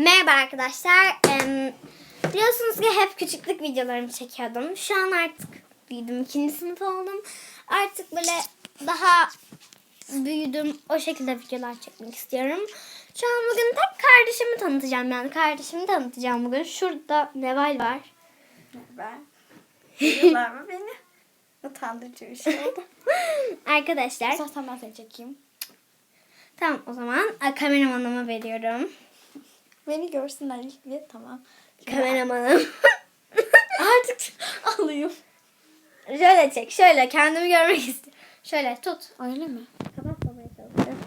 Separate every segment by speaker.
Speaker 1: Merhaba arkadaşlar. Biliyorsunuz ki hep küçüklük videolarımı çekiyordum. Şu an artık büyüdüm. ikinci sınıf oldum. Artık böyle daha büyüdüm. O şekilde videolar çekmek istiyorum. Şu an bugün tek kardeşimi tanıtacağım. Yani kardeşimi tanıtacağım bugün. Şurada Neval var.
Speaker 2: Ben. Biliyorlar mı beni? Utandırıcı bir şey oldu.
Speaker 1: Arkadaşlar.
Speaker 2: Zaten ben seni çekeyim.
Speaker 1: Tamam o zaman e, kameramanıma veriyorum.
Speaker 2: Beni görsünler ilk bir tamam.
Speaker 1: Kameramanım.
Speaker 2: Artık alayım.
Speaker 1: şöyle çek. Şöyle kendimi görmek istiyorum. Şöyle tut.
Speaker 2: Öyle mi?
Speaker 1: Kapatmamaya çalışıyorum.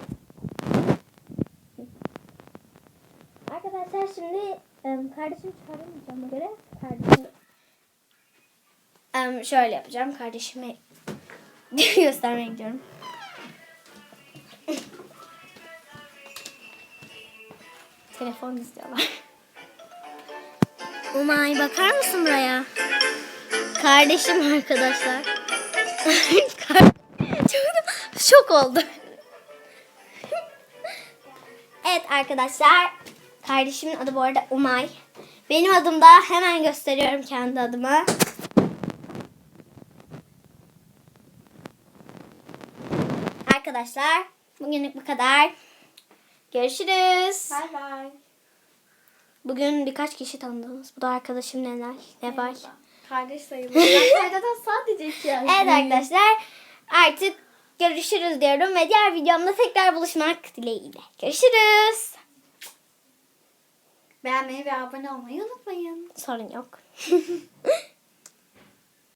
Speaker 1: Arkadaşlar şimdi em, kardeşimi çıkaramayacağıma göre kardeşimi em, şöyle yapacağım. Kardeşimi göstermeye gidiyorum.
Speaker 2: Telefon istiyorlar.
Speaker 1: Umay bakar mısın buraya? Kardeşim arkadaşlar. Çok şok oldu. evet arkadaşlar. Kardeşimin adı bu arada Umay. Benim adım da hemen gösteriyorum kendi adımı. Arkadaşlar bugünlük bu kadar. Görüşürüz.
Speaker 2: Bay bay.
Speaker 1: Bugün birkaç kişi tanıdınız. Bu da arkadaşım Neval. Neval.
Speaker 2: Kardeş sayılır. Fayda'dan sadece ihtiyacım.
Speaker 1: Evet arkadaşlar artık görüşürüz diyorum ve diğer videomda tekrar buluşmak dileğiyle. Görüşürüz.
Speaker 2: Beğenmeyi ve abone olmayı unutmayın.
Speaker 1: Sorun yok.